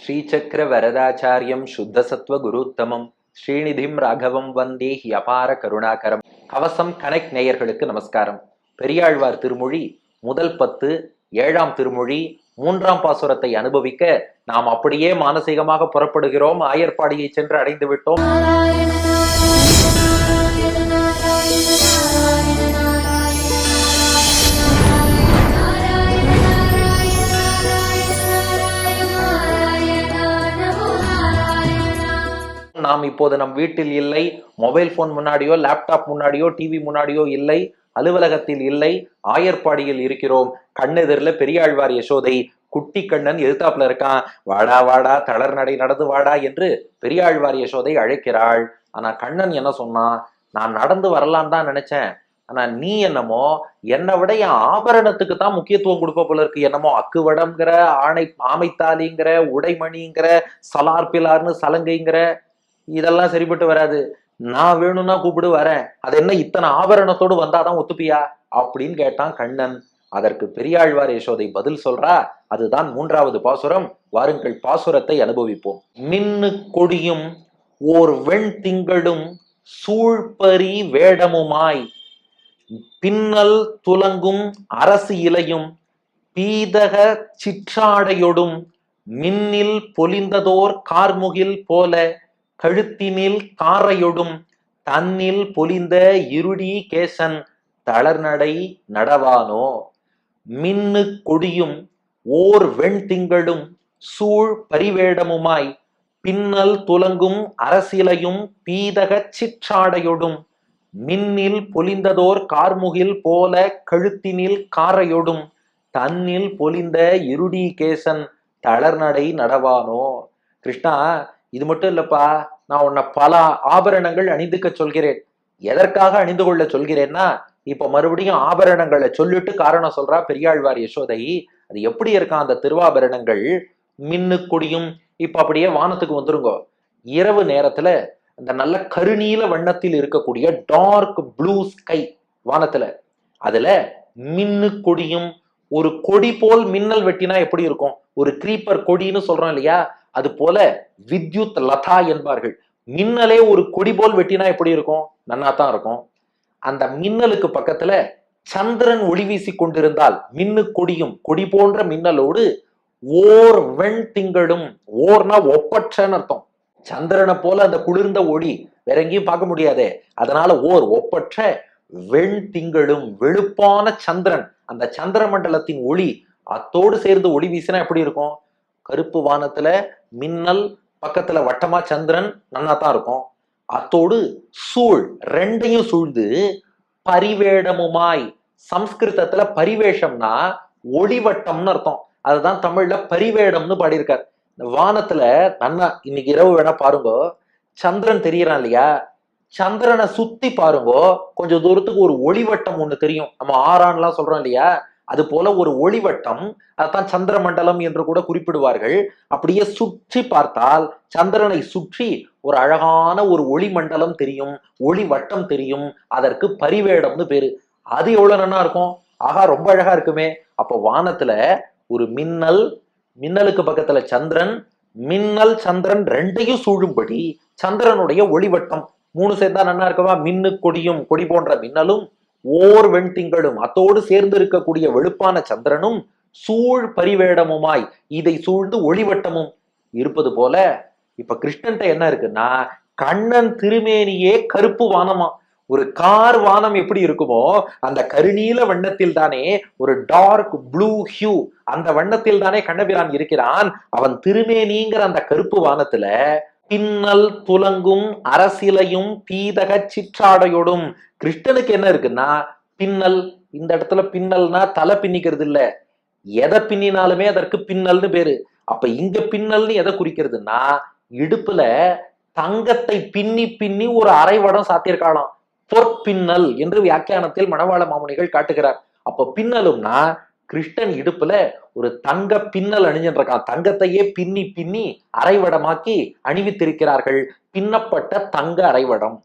ஸ்ரீசக்கர வரதாச்சாரியம் சுத்தசத்வ குருத்தமம். ஸ்ரீநிதிம் ராகவம் வந்தே அபார கருணாகரம். கவசம் கனெக்ட் நேயர்களுக்கு நமஸ்காரம். பெரியாழ்வார் திருமொழி முதல் பத்து ஏழாம் திருமொழி மூன்றாம் பாசுரத்தை அனுபவிக்க நாம் அப்படியே மானசீகமாக புறப்படுகிறோம். ஆயர்பாடியை சென்று அடைந்து விட்டோம் நாம் இப்போது நம் வீட்டில் இல்லை மொபைல் போன் முன்னாடியோ லேப்டாப் முன்னாடியோ டிவி முன்னாடியோ இல்லை அலுவலகத்தில் இல்லை ஆயர்பாடியில் இருக்கிறோம். கண்ணெதிரில் பெரியாழ்வார் யசோதை குட்டி கண்ணன் எதிர்த்தாப்புல இருக்கான். வாடா வாடா தளர் நடை நடந்து வாடா என்று பெரியாழ்வார் யசோதை அழைக்கிறாள். ஆனா கண்ணன் என்ன சொன்னான் நான் நடந்து வரலான்னு தான் நினைச்சேன். ஆனா நீ என்னமோ என்னை விட என் ஆபரணத்துக்கு தான் முக்கியத்துவம் கொடுப்ப போல இருக்கு. என்னமோ அக்குவடம்ங்கிற ஆணை ஆமைத்தாலிங்கிற உடைமணிங்கிற சலார் பிலார்னு சலங்கைங்கிற இதெல்லாம் சரிப்பட்டு வராது. நான் வேணும்னா கூப்பிடு வரேன். அது என்ன இத்தனை ஆபரணத்தோடு வந்தாதான் ஒத்துப்பியா? அப்படின்னு கேட்டான் கண்ணன். அதற்கு பெரியாழ்வார் யசோதை பதில் சொல்றா அதுதான் மூன்றாவது பாசுரம். வாருங்கள் பாசுரத்தை அனுபவிப்போம். மின்னு கொடியும் ஓர் வெண் திங்களும் சூழ்பரி வேடமுமாய். பின்னல் துலங்கும் அரசு இலையும் பீதக சிற்றாடையொடும் மின்னில் பொலிந்ததோர் கார்முகில் போல கழுத்தினில் காரையொடும் தன்னில் பொலிந்த இருடி கேசன் தளர்நடை நடவானோ? மின்னு கொடியும் ஓர் வெண்திங்களும் சூழ் பரிவேடமுமாய் பின்னல் துலங்கும் அரசிலையும் பீதக சிற்றாடையொடும் மின்னில் பொலிந்ததோர் கார்முகில் போல கழுத்தினில் காரையொடும் தன்னில் பொலிந்த இருடி கேசன் தளர்நடை நடவானோ? கிருஷ்ணா இது மட்டும் இல்லப்பா நான் உன்னை பல ஆபரணங்கள் அணிந்துக்க சொல்கிறேன். எதற்காக அணிந்து கொள்ள சொல்கிறேன்னா இப்ப மறுபடியும் ஆபரணங்களை சொல்லிட்டு காரணம் சொல்றா பெரியாழ்வார் யசோதை. அது எப்படி இருக்கான் அந்த திருவாபரணங்கள்? மின்னு கொடியும் இப்ப அப்படியே வானத்துக்கு வந்துருங்கோ. இரவு நேரத்துல அந்த நல்ல கருநீல வண்ணத்தில் இருக்கக்கூடிய டார்க் ப்ளூ ஸ்கை வானத்துல அதுல மின்னு கொடியும் ஒரு கொடி போல் மின்னல் வெட்டினா எப்படி இருக்கும்? ஒரு கிரீப்பர் கொடின்னு சொல்றோம் இல்லையா? அது போல வித்யுத் லதா என்பார்கள். மின்னலே ஒரு கொடி போல் வெட்டினா எப்படி இருக்கும்? நன்னா தான் இருக்கும். அந்த மின்னலுக்கு பக்கத்துல சந்திரன் ஒளி வீசி கொண்டிருந்தால் மின்னு கொடியும் கொடி போன்ற மின்னலோடு ஓர் வெண் திங்களும் ஓர்னா ஒப்பற்றன்னு அர்த்தம். சந்திரனை போல அந்த குளிர்ந்த ஒளி வேற எங்கேயும் பார்க்க முடியாதே. அதனால ஓர் ஒப்பற்ற வெண் திங்களும் வெளுப்பான சந்திரன். அந்த சந்திர மண்டலத்தின் ஒளி அத்தோடு சேர்ந்து ஒளி வீசினா எப்படி இருக்கும்? கருப்பு வானத்துல மின்னல் பக்கத்துல வட்டமா சந்திரன் நன்னா தான் இருக்கும். அத்தோடு சூழ் ரெண்டையும் சூழ்ந்து பரிவேடமுமாய். சம்ஸ்கிருதத்துல பரிவேஷம்னா ஒளிவட்டம்னு அர்த்தம். அதுதான் தமிழ்ல பரிவேடம்னு பாடியிருக்கார். இந்த வானத்துல நன்னா இன்னைக்கு இரவு வேணா பாருங்க. சந்திரன் தெரியறான் இல்லையா? சந்திரனை சுத்தி பாருங்க. கொஞ்சம் தூரத்துக்கு ஒரு ஒளிவட்டம் ஒண்ணு தெரியும். நம்ம ஆறான்லாம் சொல்றோம் இல்லையா? அது போல ஒரு ஒளிவட்டம் அதான் சந்திர மண்டலம் என்று கூட குறிப்பிடுவார்கள். அப்படியே சுற்றி பார்த்தால் சந்திரனை சுற்றி ஒரு அழகான ஒரு ஒளி மண்டலம் தெரியும் ஒளி வட்டம் தெரியும். அதற்கு பரிவேடம்னு பேரு. அது எவ்வளவு நன்னா இருக்கும்? ஆகா ரொம்ப அழகா இருக்குமே. அப்போ வானத்துல ஒரு மின்னல் மின்னலுக்கு பக்கத்துல சந்திரன் மின்னல் சந்திரன் ரெண்டையும் சூழும்படி சந்திரனுடைய ஒளிவட்டம். மூணு சேர்ந்தா நன்னா இருக்குமா? மின்னு கொடியும் கொடி போன்ற மின்னலும் ஓர் வெண்திங்களும் அத்தோடு சேர்ந்து இருக்கக்கூடிய வெளுப்பான சந்திரனும் சூழ் பரிவேடமுமாய் இதை சூழ்ந்து ஒளிவட்டமும் இருப்பது போல இப்ப கிருஷ்ணன்ட்ட என்ன இருக்குன்னா கண்ணன் திருமேனியே கருப்பு வானமா? ஒரு கார் வானம் எப்படி இருக்குமோ அந்த கருநீல வண்ணத்தில் தானே ஒரு டார்க் ப்ளூ ஹியூ அந்த வண்ணத்தில் தானே கண்ணபிரான் இருக்கிறான். அவன் திருமேனிங்கிற அந்த கருப்பு வானத்துல பின்னல் துலங்கும் அரசிலையும் தீதக சிற்றாடையோடும். கிருஷ்ணனுக்கு என்ன இருக்குன்னா பின்னல் இந்த இடத்துல பின்னல்னா தலை பின்னிக்கிறது இல்ல. எதை பின்னினாலுமே அதற்கு பின்னல்னு பேரு. அப்ப இங்க பின்னல்னு எதை குறிக்கிறதுனா இடுப்புல தங்கத்தை பின்னி பின்னி ஒரு அரைவடம் சாத்தியிருக்காளாம். பொற்பின்னல் என்று வியாக்கியானத்தில் மணவாள மாமுனிகள் காட்டுகிறார். அப்ப பின்னலும்னா கிருஷ்ணன் இடுப்புல ஒரு தங்க பின்னல் அணிஞ்சிருக்கான் தங்கத்தையே பின்னி பின்னி அரைவடமாக்கி அணிவித்திருக்கிறார்கள். பின்னப்பட்ட தங்க அரைவடம்.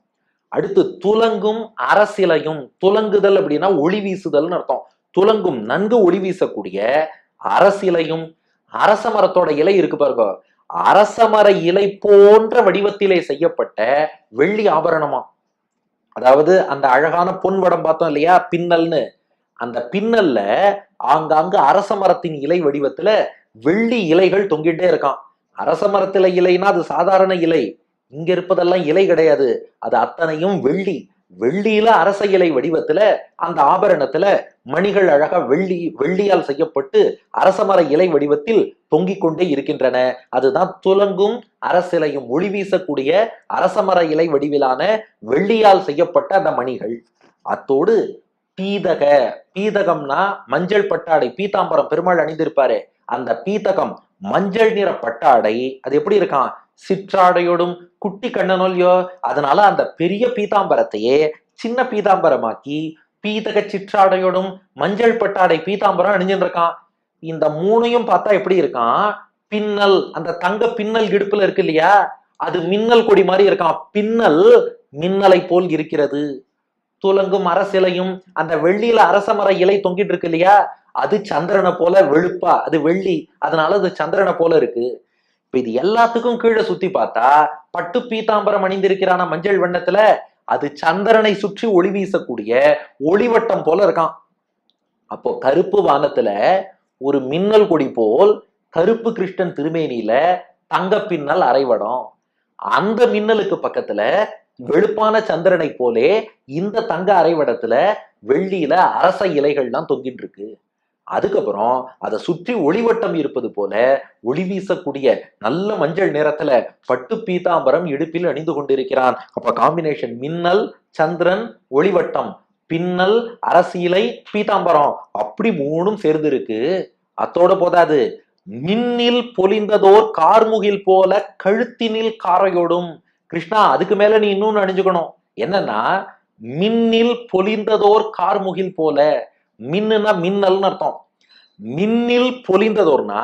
அடுத்து துலங்கும் அரசிலையும் துலங்குதல் அப்படின்னா ஒளி வீசுதல்னு அர்த்தம். துலங்கும் நன்கு ஒளி வீசக்கூடிய அரசிலையும் அரச மரத்தோட இலை இருக்கு பாருங்க. அரசமர இலை போன்ற வடிவத்திலே செய்யப்பட்ட வெள்ளி ஆபரணமா? அதாவது அந்த அழகான பொன் வடம் பார்த்தோம் இல்லையா? பின்னல்னு. அந்த பின்னல்ல ஆங்காங்கு அரச மரத்தின் இலை வடிவத்துல வெள்ளி இலைகள் தொங்கிட்டே இருக்கான். அரச மரத்துல இலைனா அது சாதாரண இலை. இங்க இருப்பதெல்லாம் இலை கிடையாது. அது அத்தனையும் வெள்ளி. வெள்ளியில அரச இலை வடிவத்துல அந்த ஆபரணத்துல மணிகள் அழகா வெள்ளி வெள்ளியால் செய்யப்பட்டு அரசமர இலை வடிவத்தில் தொங்கிக் கொண்டே இருக்கின்றன. அதுதான் துலங்கும் அரசிலையும் ஒளி வீசக்கூடிய அரசமர இலை வடிவிலான வெள்ளியால் செய்யப்பட்ட அந்த மணிகள். அத்தோடு பீதக பீதகம்னா மஞ்சள் பட்டாடை பீதாம்பரம் பெருமாள் அணிந்திருப்பாரு. அந்த பீதகம் மஞ்சள் நிற பட்டாடை அது எப்படி இருக்கான்? சிற்றாடையோடும் குட்டி கண்ணனொல்லியோ அதனால அந்த பெரிய பீதாம்பரத்தையே சின்ன பீதாம்பரமாக்கி பீதக சிற்றாடையோடும் மஞ்சள் பட்டாடை பீதாம்பரம் அணிஞ்சுட்டு இருக்கான் இந்த மூணையும் பார்த்தா எப்படி இருக்கான்? பின்னல் அந்த தங்க பின்னல் இடுப்புல இருக்கு இல்லையா? அது மின்னல் கொடி மாதிரி இருக்கான். பின்னல் மின்னலை போல் இருக்கிறது. துலங்கும் அரசிலையும் அந்த வெள்ளியில அரசமர இலை தொங்கிட்டு இருக்கு இல்லையா? அது சந்திரனை போல வெளுப்பா அது வெள்ளி அதனால அது சந்திரனை போல இருக்கு. இப்ப இது எல்லாத்துக்கும் கீழே சுத்தி பார்த்தா பட்டு பீதாம்பரம் அணிந்திருக்கிறான மஞ்சள் வண்ணத்துல? அது சந்திரனை சுற்றி ஒளி வீசக்கூடிய ஒளிவட்டம் போல இருக்கான். அப்போ கருப்பு வானத்துல ஒரு மின்னல் கொடி போல் கருப்பு கிருஷ்ணன் திருமேனியில தங்க பின்னல் அரைவடம். அந்த மின்னலுக்கு பக்கத்துல வெளுப்பான சந்திரனை போலே இந்த தங்க அரைவடத்துல வெள்ளியில அரச இலைகள்லாம் தொங்கிட்டு இருக்கு அதுக்கப்புறம் அதை சுற்றி ஒளிவட்டம் இருப்பது போல ஒளி வீசக்கூடிய நல்ல மஞ்சள் நிறத்துல பட்டு பீதாம்பரம் இடுப்பில் அணிந்து கொண்டிருக்கிறான். அப்ப காம்பினேஷன் மின்னல் சந்திரன் ஒளிவட்டம் பின்னல் அரசியலை பீதாம்பரம் அப்படி மூணும் சேர்ந்து இருக்கு அத்தோட போதாது. மின்னில் பொலிந்ததோர் கார்முகில் போல கழுத்தினில் காரையோடும் கிருஷ்ணா அதுக்கு மேல நீ இன்னொன்னு அணிஞ்சுக்கணும். என்னன்னா மின்னில் பொலிந்ததோர் கார்முகில் போல. மின்னுனா மின்னல்னு அர்த்தம். மின்னில் பொலிந்ததோர்னா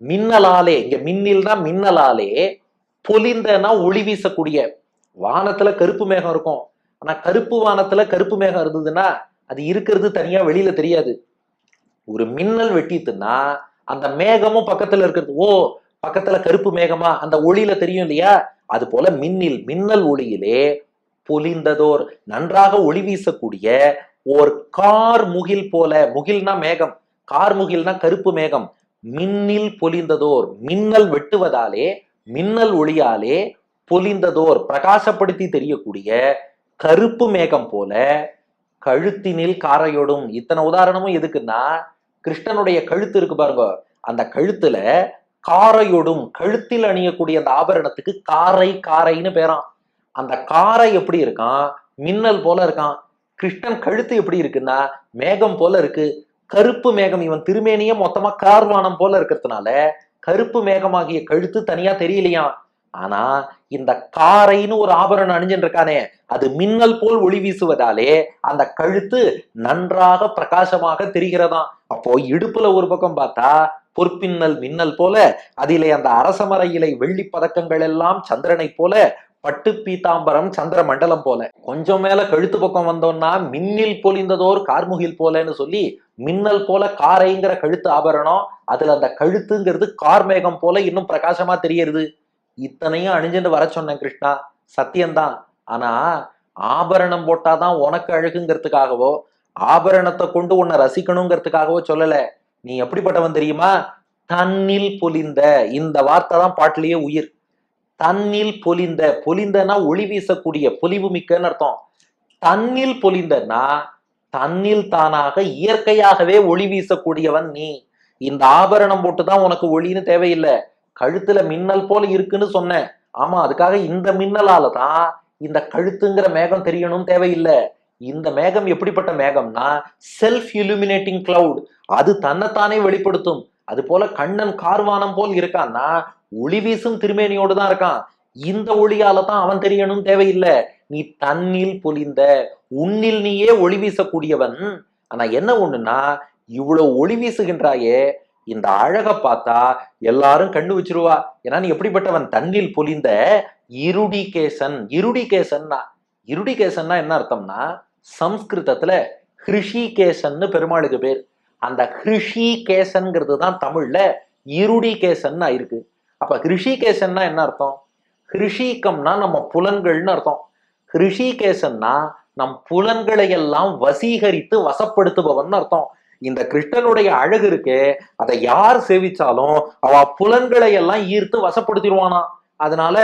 மின்னலாலே. இங்க மின்னில்னா மின்னலாலே பொலிந்தனா ஒளி வீசக்கூடிய. வானத்துல கருப்பு மேகம் இருக்கும். ஆனா கருப்பு வானத்துல கருப்பு மேகம் இருந்ததுன்னா அது இருக்கிறது தனியா வெளியில தெரியாது. ஒரு மின்னல் வெட்டித்துன்னா அந்த மேகமும் பக்கத்துல இருக்கிறது. ஓ பக்கத்துல கருப்பு மேகமா? அந்த ஒளியில தெரியும் இல்லையா? அது போல மின்னில் மின்னல் ஒளியிலே பொலிந்ததோர் நன்றாக ஒளி வீசக்கூடிய ஓர் கார் முகில் போல முகில்னா மேகம் கார் முகில்னா கருப்பு மேகம் மின்னில் பொலிந்ததோர் மின்னல் வெட்டுவதாலே மின்னல் ஒளியாலே பொலிந்ததோர் பிரகாசப்படுத்தி தெரியக்கூடிய கருப்பு மேகம் போல கழுத்தினில் காரையோடும். இத்தனை உதாரணமும் எதுக்குன்னா கிருஷ்ணனுடைய கழுத்து இருக்கு பாருங்க. அந்த கழுத்துல காரையோடும் கழுத்தில் அணியக்கூடிய அந்த ஆபரணத்துக்கு காரை காரைன்னு பேரான் அந்த காரை எப்படி இருக்கான் மின்னல் போல இருக்கான் கிருஷ்ணன் கழுத்து எப்படி இருக்குன்னா மேகம் போல இருக்கு. கருப்பு மேகம் இவன் திருமேனியே மொத்தமா கார்வானம் போல இருக்கிறதுனால கருப்பு மேகமாகிய கழுத்து தனியா தெரியலையாம். ஆனா இந்த காரைன்னு ஒரு ஆபரணம் அணிஞ்சுட்டு இருக்கானே அது மின்னல் போல் ஒளி வீசுவதாலே அந்த கழுத்து நன்றாக பிரகாசமாக தெரிகிறதாம். அப்போ இடுப்புல ஒரு பக்கம் பார்த்தா பொற்பின்னல் மின்னல் போல அதிலே அந்த அரசமர இலை வெள்ளி பதக்கங்கள் எல்லாம் சந்திரனை போல பட்டு பீதாம்பரம் சந்திர மண்டலம் போல. கொஞ்சம் மேல கழுத்து பக்கம் வந்தோம்னா மின்னில் பொலிந்ததோர் கார்முகில் போலன்னு சொல்லி மின்னல் போல காரைங்கிற கழுத்து ஆபரணம் அதுல அந்த கழுத்துங்கிறது கார்மேகம் போல இன்னும் பிரகாசமா தெரியறது. இத்தனையும் அணிஞ்சுட்டு வர சொன்னேன் கிருஷ்ணா. சத்தியம்தான். ஆனா ஆபரணம் போட்டாதான் உனக்கு அழகுங்கிறதுக்காகவோ ஆபரணத்தை கொண்டு உன்னை ரசிக்கணுங்கிறதுக்காகவோ சொல்லலை. நீ எப்படிப்பட்டவன் தெரியுமா? தன்னில் பொலிந்த இந்த வார்த்தை தான் பாட்டிலேயே உயிர். தன்னில் பொலிந்த பொலிந்தனா ஒளி வீசக்கூடிய பொலிவு மிக்கன்னு அர்த்தம். தன்னில் பொலிந்தனா தன்னில் தானாக இயற்கையாகவே ஒளி வீசக்கூடியவன் நீ. இந்த ஆபரணம் போட்டுதான் உனக்கு ஒளின்னு தேவையில்லை. கழுத்துல மின்னல் போல இருக்குன்னு சொன்னேன் ஆமா அதுக்காக இந்த மின்னலால தான் இந்த கழுத்துங்கிற மேகம் தெரியணும் தேவையில்லை. இந்த மேகம் எப்படிப்பட்ட மேகம்னா செல்ஃப் இலுமினேட்டிங் கிளவுட் அது தன்னைத்தானே வெளிப்படுத்தும். அது போல கண்ணன் கார்வானம் போல் இருக்கான்னா ஒளி வீசும் திருமேனியோடு தான் இருக்கான். இந்த ஒளியால தான் அவன் தெரியணும் தேவையில்லை. நீ தன்னில் பொலிந்த உன்னில் நீயே ஒளி வீசக்கூடியவன். ஆனா என்ன ஒண்ணுன்னா இவ்வளவு ஒளி வீசுகின்றாயே இந்த அழக பார்த்தா எல்லாரும் கண்டு வச்சிருவா. ஏன்னா நீ எப்படிப்பட்டவன்? தன்னில் பொலிந்த இருடிகேசன். இருடிகேசன்னா இருடிகேசன்னா என்ன அர்த்தம்னா சம்ஸ்கிருதத்துல ஹிருஷிகேசன்னு பெருமாளுக்கு பேர். அந்த ஹிருஷிகேசன்கிறது தான் தமிழ்ல இருடிகேசன் ஆயிருக்கு அப்ப ஹிருஷிகேசன்னா என்ன அர்த்தம்? ஹிருஷிகம்னா நம்ம புலன்கள்னு அர்த்தம். ஹிருஷிகேசன்னா நம் புலன்களை எல்லாம் வசீகரித்து வசப்படுத்துபவன் அர்த்தம். இந்த கிருஷ்ணனுடைய அழகு இருக்கே அதை யார் சேவிச்சாலும் அவ புலன்களை எல்லாம் ஈர்த்து வசப்படுத்திடுவானா. அதனால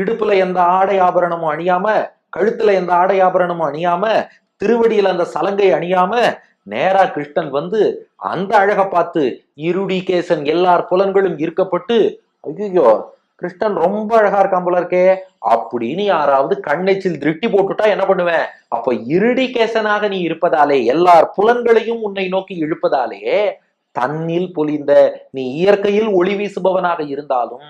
இடுப்புல எந்த ஆடை ஆபரணமும் அணியாம கழுத்துல எந்த ஆடை ஆபரணமும் அணியாம திருவடியில அந்த சலங்கை அணியாம நேரா கிருஷ்ணன் வந்து அந்த அழகை பார்த்து இருடிகேசன் எல்லார் புலன்களும் ஈர்க்கப்பட்டு ஐயோ கிருஷ்ணன் ரொம்ப அழகா இருக்கான் போல இருக்கே அப்படின்னு யாராவது கண்ணெச்சில் திருஷ்டி போட்டுட்டா என்ன பண்ணுவேன்? அப்ப இருடிகேசனாக நீ இருப்பதாலே எல்லார் புலன்களையும் உன்னை நோக்கி இழுப்பதாலே தன்னில் பொலிந்த நீ இயற்கையில் ஒளி வீசுபவனாக இருந்தாலும்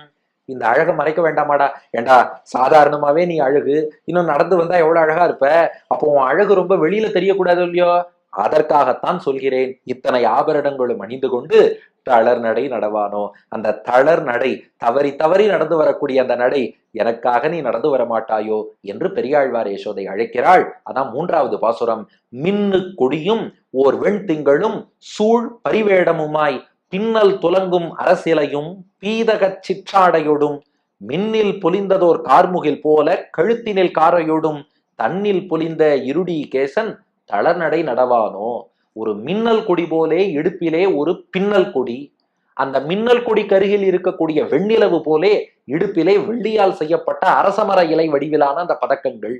இந்த அழகை மறைக்க வேண்டாமாடா. ஏண்டா சாதாரணமாவே நீ அழகு. இன்னும் நடந்து வந்தா எவ்வளவு அழகா இருப்ப? அப்போ உன் அழகு ரொம்ப வெளியில தெரியக்கூடாது இல்லையோ? அதற்காகத்தான் சொல்கிறேன். இத்தனை ஆபரணங்களும் அணிந்து கொண்டு தளர் நடை நடவானோ? அந்த தளர் நடை தவறி தவறி நடந்து வரக்கூடிய அந்த நடை எனக்காக நீ நடந்து வர மாட்டாயோ என்று பெரியாழ்வார் யசோதை அழைக்கிறாள். அதான் மூன்றாவது பாசுரம். மின்னு கொடியும் ஓர் வெண் திங்களும் சூழ் பரிவேடமுமாய் பின்னல் துலங்கும் அரசியலையும் பீதகச் சிற்றாடையோடும் மின்னில் பொலிந்ததோர் கார்முகில் போல கழுத்தினில் காரையோடும் தன்னில் பொலிந்த இருடி கேசன் தளர்நடை நடவானோ? ஒரு மின்னல் கொடி போலே இடுப்பிலே ஒரு பின்னல் கொடி. அந்த மின்னல் கொடி கருகில் இருக்கக்கூடிய வெண்ணிலவு போலே இடுப்பிலே வெள்ளியால் செய்யப்பட்ட அரசமர இலை வடிவிலான அந்த பதக்கங்கள்.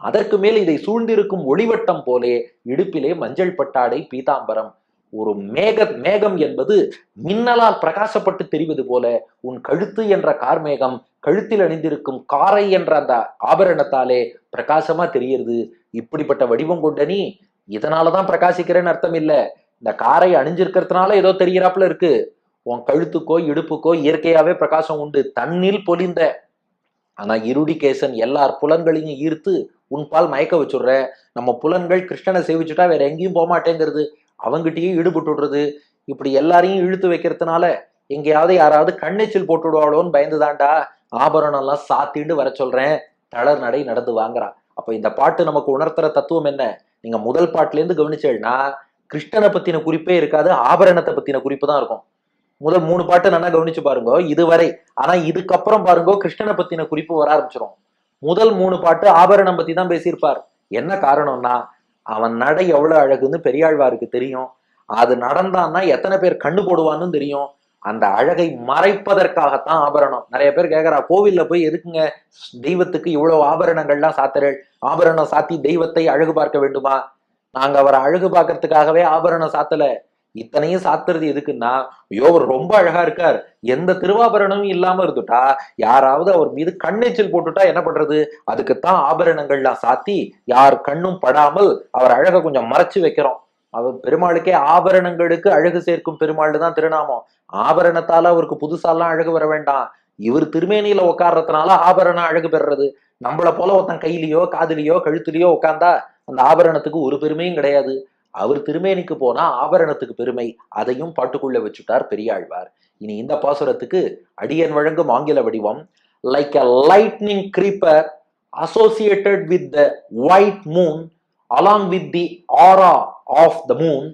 அதற்கு மேல் இதை சூழ்ந்திருக்கும் ஒளிவட்டம் போலே இடுப்பிலே மஞ்சள் பட்டாடை பீதாம்பரம் ஒரு மேக மேகம் என்பது மின்னலால் பிரகாசப்பட்டு தெரிவது போல உன் கழுத்து என்ற கார்மேகம் கழுத்தில் அணிந்திருக்கும் காரை என்ற அந்த ஆபரணத்தாலே பிரகாசமா தெரியிறது இப்படிப்பட்ட வடிவம் கொண்ட நீ இதனாலதான் பிரகாசிக்கிறேன்னு அர்த்தம் இல்ல. இந்த காரை அணிஞ்சிருக்கிறதுனால ஏதோ தெரிகிறாப்புல இருக்கு. உன் கழுத்துக்கோ இடுப்புக்கோ இயற்கையாவே பிரகாசம் உண்டு. தண்ணில் பொலிந்த. ஆனா இருடிகேசன் எல்லார் புலன்களையும் ஈர்த்து உன் பால் மயக்க வச்சுடுற. நம்ம புலன்கள் கிருஷ்ணனை சேவிச்சுட்டா வேற எங்கேயும் போக மாட்டேங்கிறது அவங்ககிட்டயும் ஈடுபட்டு விடுறது. இப்படி எல்லாரையும் இழுத்து வைக்கிறதுனால எங்கேயாவது யாராவது கண்ணெச்சில் போட்டு விடுவாளோன்னு பயந்துதான்டா. ஆபரணம் எல்லாம் சாத்திண்டு வர சொல்றேன். தளர் நடை நடந்து வாங்குறா. அப்ப இந்த பாட்டு நமக்கு உணர்த்துற தத்துவம் என்ன? நீங்க முதல் பாட்டுல இருந்து கவனிச்சேன்னா கிருஷ்ணனை பத்தின குறிப்பே இருக்காது ஆபரணத்தை பத்தின குறிப்பு தான் இருக்கும். முதல் மூணு பாட்டு நல்லா கவனிச்சு பாருங்க இதுவரை. ஆனா இதுக்கப்புறம் பாருங்க கிருஷ்ணனை பத்தின குறிப்பு வர ஆரம்பிச்சிடும் முதல் மூணு பாட்டு ஆபரணம் பத்தி தான் பேசியிருப்பார். என்ன காரணம்னா அவன் நடை எவ்வளவு அழகுன்னு பெரியாழ்வாருக்கு தெரியும். அது நடந்தான்னா எத்தனை பேர் கண்ணு போடுவான்னு தெரியும். அந்த அழகை மறைப்பதற்காகத்தான் ஆபரணம். நிறைய பேர் கேட்கறா கோவில்ல போய் எதுக்குங்க? தெய்வத்துக்கு இவ்வளவு ஆபரணங்கள்லாம் சாத்துறேள். ஆபரணம் சாத்தி தெய்வத்தை அழகு பார்க்க வேண்டுமா? நாங்க அவரை அழகு பார்க்கறதுக்காகவே ஆபரணம் சாத்தல. இத்தனையும் சாத்துறது எதுக்குன்னா ஐயோ அவர் ரொம்ப அழகா இருக்கார். எந்த திருவாபரணமும் இல்லாம இருந்துட்டா யாராவது அவர் மீது கண்ணெச்சில் போட்டுட்டா என்ன பண்றது? அதுக்குத்தான் ஆபரணங்கள்லாம் சாத்தி யார் கண்ணும் படாமல் அவர் அழகை கொஞ்சம் மறைச்சு வைக்கிறோம். அவர் பெருமாளுக்கே ஆபரணங்களுக்கு அழகு சேர்க்கும் பெருமாள் தான் திருநாமம். ஆபரணத்தால அவருக்கு புதுசாலாம் அழகு வர வேண்டாம். இவர் திருமேனியில உட்கார்றதுனால ஆபரணம் அழகு பெறுறது. நம்மள போல ஒருத்தன் கையிலயோ காதுலயோ கழுத்துலயோ உட்கார்ந்தா அந்த ஆபரணத்துக்கு ஒரு பெருமையும் கிடையாது. அவர் திருமேனிக்கு போனா ஆபரணத்துக்கு பெருமை அதையும் பாட்டுக்குள்ள வச்சுட்டார் பெரியாழ்வார் இனி இந்த பாசுரத்துக்கு அடியன் வழங்கும் ஆங்கில வடிவம் like a lightning creeper associated with the white moon along with the aura of the moon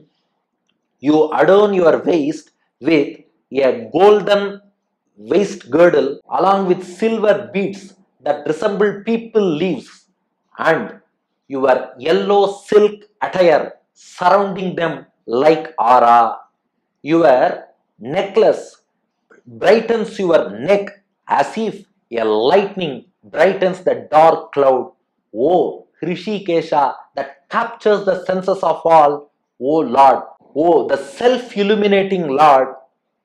you adorn your waist with a golden waist girdle along with silver beads that resemble peepul leaves and your yellow silk attire surrounding them like aura your necklace brightens your neck as a lightning brightens the dark cloud O Hrishikesha that captures the senses of all O lord O the self illuminating lord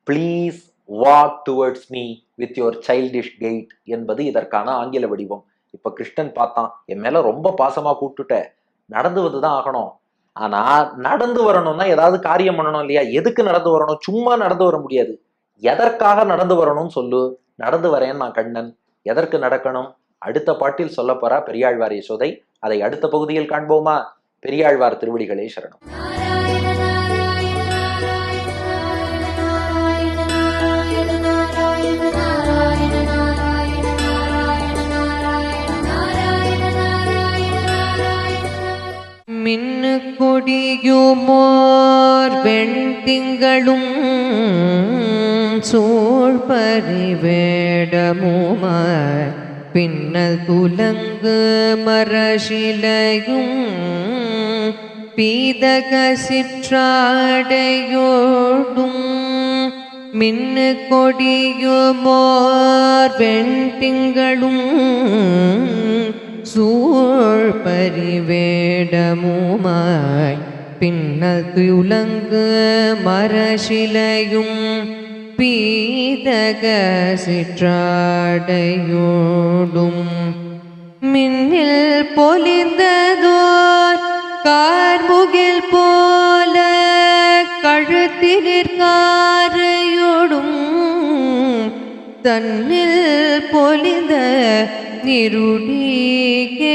please walk towards me with your childish gait என்பது இதற்கான ஆங்கில வடிவம். இப்போ கிருஷ்ணன் பார்த்தான் என் மேலே ரொம்ப பாசமாக கூப்பிட்டுட்ட. நடந்து வந்து தான் ஆகணும். ஆனா நடந்து வரணும்னா ஏதாவது காரியம் பண்ணணும் இல்லையா? எதுக்கு நடந்து வரணும்? சும்மா நடந்து வர முடியாது. எதற்காக நடந்து வரணும்னு சொல்லு. நடந்து வரேன் நான் கண்ணன். எதற்கு நடக்கணும்? அடுத்த பாட்டில் சொல்ல போறா பெரியாழ்வார் யசோதை. அதை அடுத்த பகுதியில் காண்போமா? பெரியாழ்வார் திருவடிகளே சரணம். கொடியுமோர் வெண்திங்களும் சூழ்பரிவேடமுமாய் பின்னல் துலங்கு மரசிலையும் பீதக சிற்றாடையோடும். மின்னு கொடியுமோர் வெண்திங்களும் சூழ் பரிவேடமுமாய் பின்னல் துலங்கு மரசிலையும் பீதக சிற்றாடையோடும். மின்னில் பொலிந்ததோர் கார்முகில் போல கழுத்தினிற்காரையோடும் தன்னில் பொலிந்த